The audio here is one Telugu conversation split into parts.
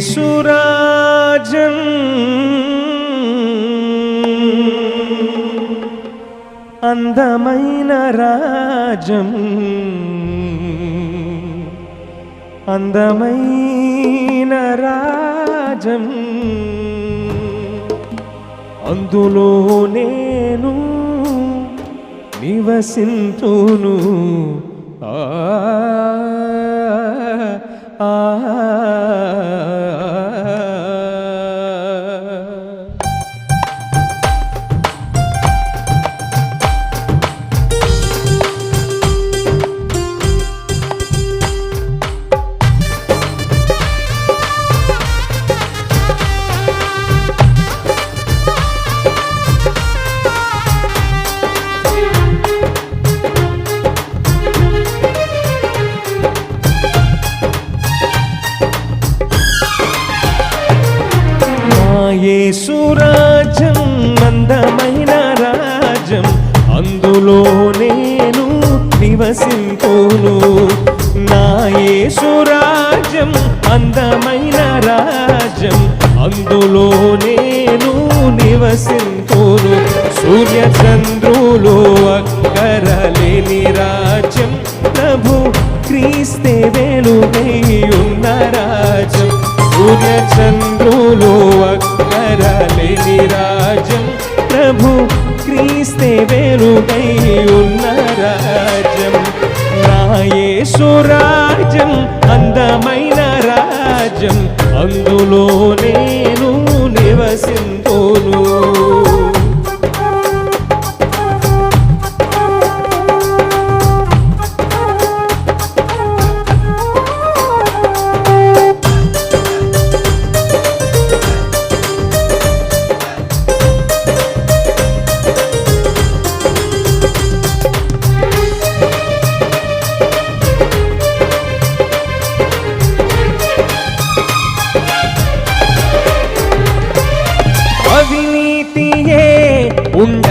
సురాజం అందమైన రాజం. అందమైన రాజం. అందులో నేను నివసింతును. ఆ ఆ, యేసురాజం అందమైన రాజం అందులో నేను నివసింపును. నా యేసురాజం అందమైన రాజం అందులో నేను నివసింపును. సూర్యచంద్రులు అక్కరలేని రాజ్యం. ప్రభు క్రీస్తే వెలుగై ఉన్న రాజ్యం సూర్యచంద్రులు అక్కరలేని రాజ్యం. ప్రభు క్రీస్తే వెలుగై ఉన్న రాజ్యం. నా యేసురాజ్యం అందమైన రాజ్యం. అందులో నేను నివసింతును.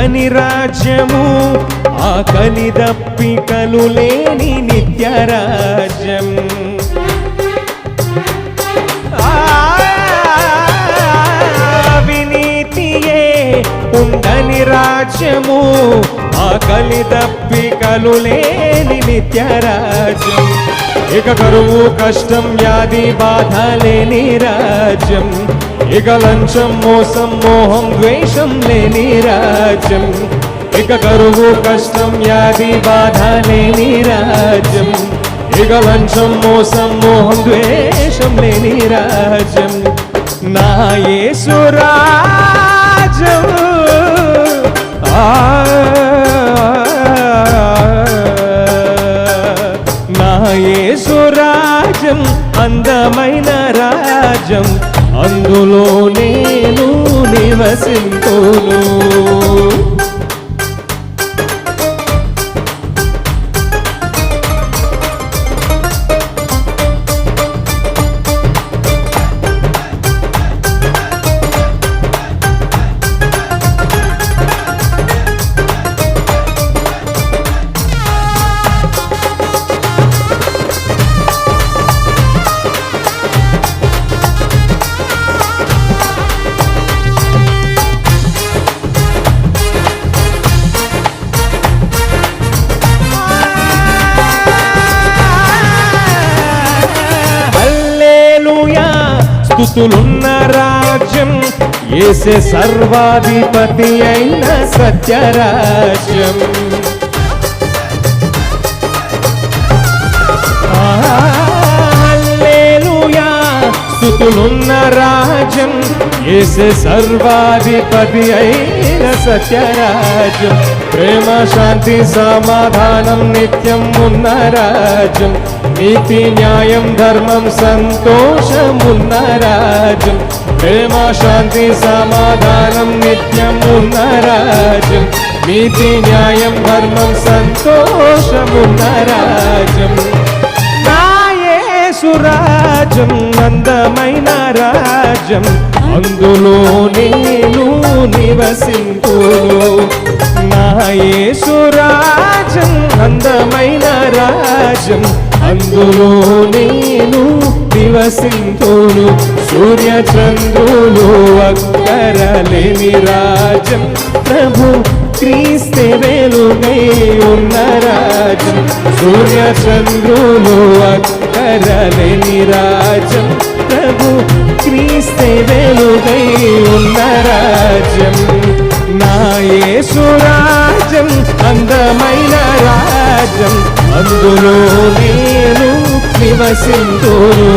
ఉండని రాజ్యము ఆకలి దప్పికలు లేని నిత్య రాజ్యం అవినీతియే ఉండని రాజ్యము ఆకలి దప్పికలు లేని లేని నిత్యరాజ్యం. ఇక కరువు కష్టం వ్యాధి బాధ లేని రాజ్యం. ఇక లంచం మోసం మోహం ద్వేషం లేని రాజ్యం. ఇక కరువు కష్టం వ్యాధి బాధ లేని రాజ్యం. ఇక లంచం మోసం మోహం ద్వేషం లేని రాజ్యం. నా యేసురాజం నా యేసురాజం అందమైన రాజ్యం. అందులో నేను నివసింతును. స్తుతులున్న రాజ్యం ఏసే సర్వాధిపతి అయిన సత్యరాజ్యం. ఏసే సర్వాధిపతి అయిన సత్యరాజ్యం. ప్రేమ శాంతి సమాధానం నిత్యం ఉన్న రాజ్యం. నీతి న్యాయం ధర్మం సంతోషం ఉన్న రాజ్యం. ప్రేమ శాంతి సమాధానం నిత్యం ఉన్న రాజ్యం. నీతి న్యాయం ధర్మం సంతోషం ఉన్న రాజ్యం. యేసురాజ్యం అందమైన రాజ్యం. అందులో నేను నివసింపు నా యేసురాజ్యం అందమైన రాజ్యం. అందులో నేను నివసింతును సూర్యచంద్రులు అక్కరలేని రాజం. ప్రభు క్రీస్తే వెలుగై ఉన్న రాజం. సూర్యచంద్రులు అక్కరలేని రాజం. ప్రభు క్రీస్తే వెలుగై ఉన్న రాజ్యం నాయే సురాజం అందమైన రాజం. అందులో నివసింతురు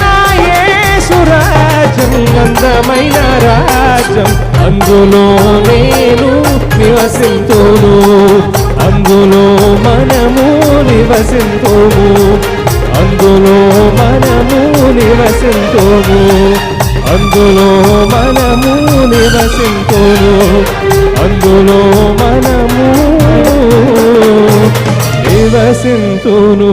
నివసింతును రాజ్యం అందమైన రాజ్యం. అందులో నేను నివసింతును అందులో మనము నివసింతుము అందులో మనము నివసింతుము అందులో మనము నివసింతును అందులో మనము నివసింతును